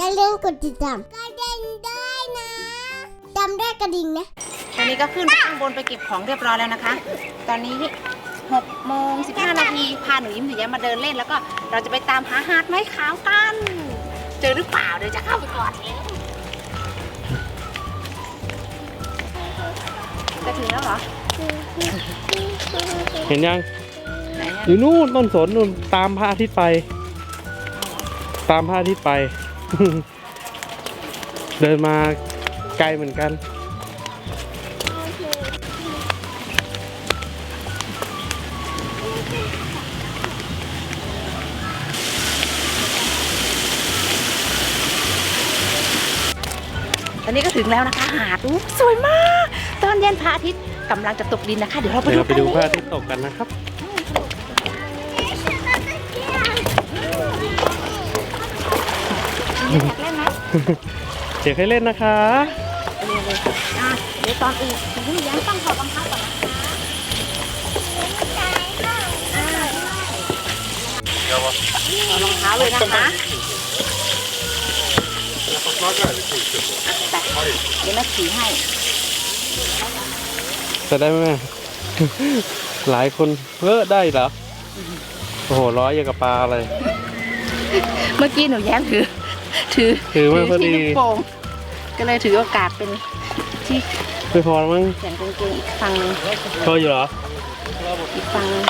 อย่าลืมกดติดตามกระดิ่งด้วยนะจำได้กระดิ่งนะตอนนี้ก็ขึ้นไปข้างบนไปเก็บของเรียบร้อยแล้วนะคะ ตอนนี้6โมง15 นาทีพาหนูยิ้มหนูแย้มมาเดินเล่น แล้วก็เราจะไปตามหาหาดไม้ขาวกัน เจอหรือเปล่าเดี๋ยวจะเข้าไปก่อนแล้วจะถึงแล้วเหรอเห็นยังไหนออะยู่นู่นต้นสนนู่นตามพระอาทิตย์ไป ตามพระอาทิตย์ไป เดินมาไกลเหมือนกัน ตอนนี้ก็ถึงแล้วนะคะ หาดอู้สวยมาก ตอนเย็นพระอาทิตย์กำลังจะตกดินนะคะ เดี๋ยวเราไปเดี๋ยวดูเราไปกันดูพระอาทิตย์ตกกันนะครับ อยากเล่นไหมเดี๋ยวให้เล่นนะคะ เรียนเลยอะเดี๋ยวตอนอื่นคุณผู้ยังต้องถอดรองเท้าก่อนนะคะอ่าถอดรองเท้าเลยนะคะแต่เดี๋ยวแม่ขี่ให้ จะได้ไหมแม่ หลายคนเออได้เหรอ โอ้โห ร้อยอย่างกับปลาเลย เมื่อกี้หนูแย้มถือ ถือถือมาพอดี ที่ลูกโป่งก็เลยถือโอกาสเป็นที่ไม่พอแล้วมั้งเสียงกางเกงอีกฝั่งหนึงพออยู่เหรอ อีกฝั่งหนึง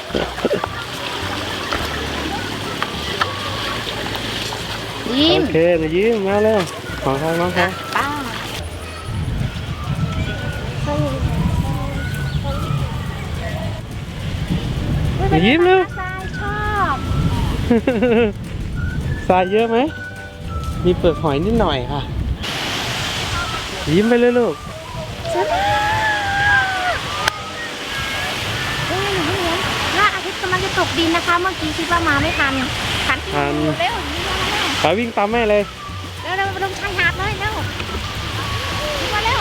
ยิ้มโอเคหนูยิ้มมาเลยของทางน้องอะเขาป้าหนูยิ้มเร็วทรายชอบ ทรายเยอะไหม มีเปลือกหอยนิดหน่อยค่ะ ยิ้มไปเลยลูกสวยมากเอ้ยหนูเพิ่งเห็นพระอาทิตย์กำลังจะตกดินนะคะ เมื่อกี้คิดว่ามาไม่ทันทันที่ทัน เร็วๆนี่มาแล้วไปวิ่งตามแม่เลย เร็วเร็วๆลงชายหาดเลยเร็วมาเร็ว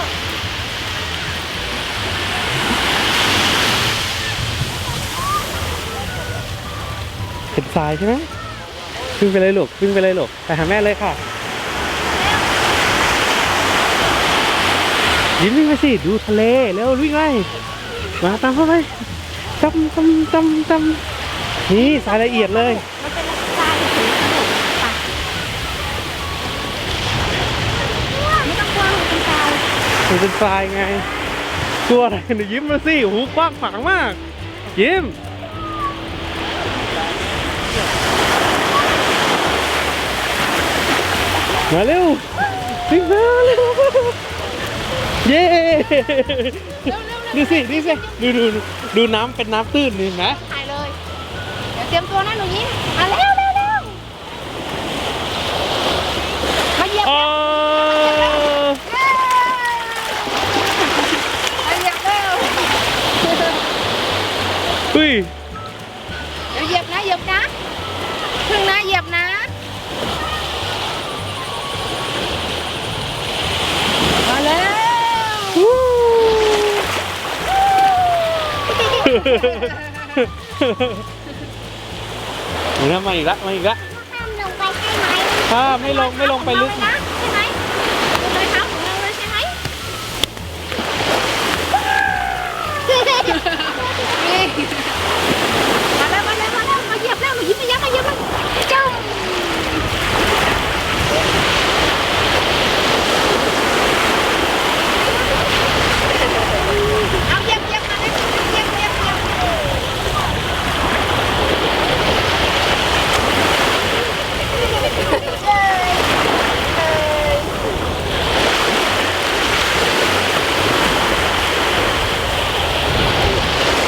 เห็นทรายใช่ไหม วิ่งไปเลยลูกวิ่งไปเลยลูกไปหาแม่เลยค่ะ ยิ้มวิ่งไปสิดูทะเลเร็ววิ่งไปมาตามเข้าไปจำจำจำจำนี่ทรายละเอียดเลยมันเป็นทรายสีขาวไปไม่ต้องกลัวมันเป็นทรายมันเป็นทรายไง ตัวอะไรหนูยิ้มมาสิหูกว้างขวางมาก ยิ้ม มาเร็ววิ่งมาเร็วเย้ดูสิดูสิดูดูดูดูน้ำเป็นน้ำตื้นนี่นะถ่ายเลย เดี๋ยวเตรียมตัวนะหนูยิ้มมาเร็วเร็วเร็วมาเหยียบอ๋อมาเหยียบเร็วอุ้ย เดี๋ยวนะมาอีกละมาอีกละห้ามลงไปใช่ไหมถ้าไม่ลงไม่ลงไปลึกนะใช่ไหมลงรอยเท้าของเราเลยใช่ไหมนี่มาแล้วมาแล้วมาแล้วมาเหยียบแล้วหนูยิ้มมายับมาเหยียบแล้วจ้องเอาเหยียบเหยียบมาเลยเหยียบเหยียบเหยียบ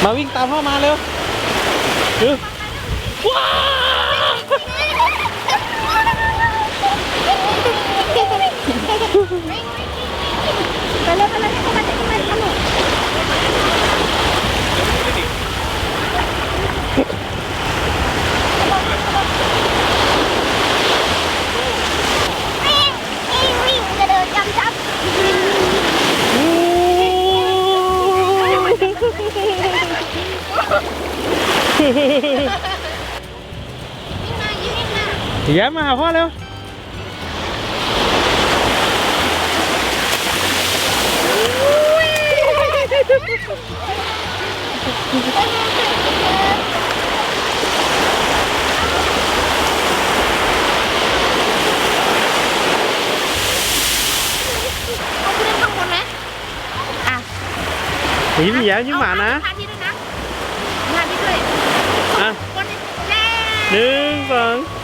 มาวิ่งตามพ่อมาเร็วเร็วว้าวไปเลยไปเลย แย้มมาหาพ่อเร็วหนีพี่แย้มยิ้มหวานน้ทานที่ด้วยนะทานที่ด้วยอะหนึ่งสอง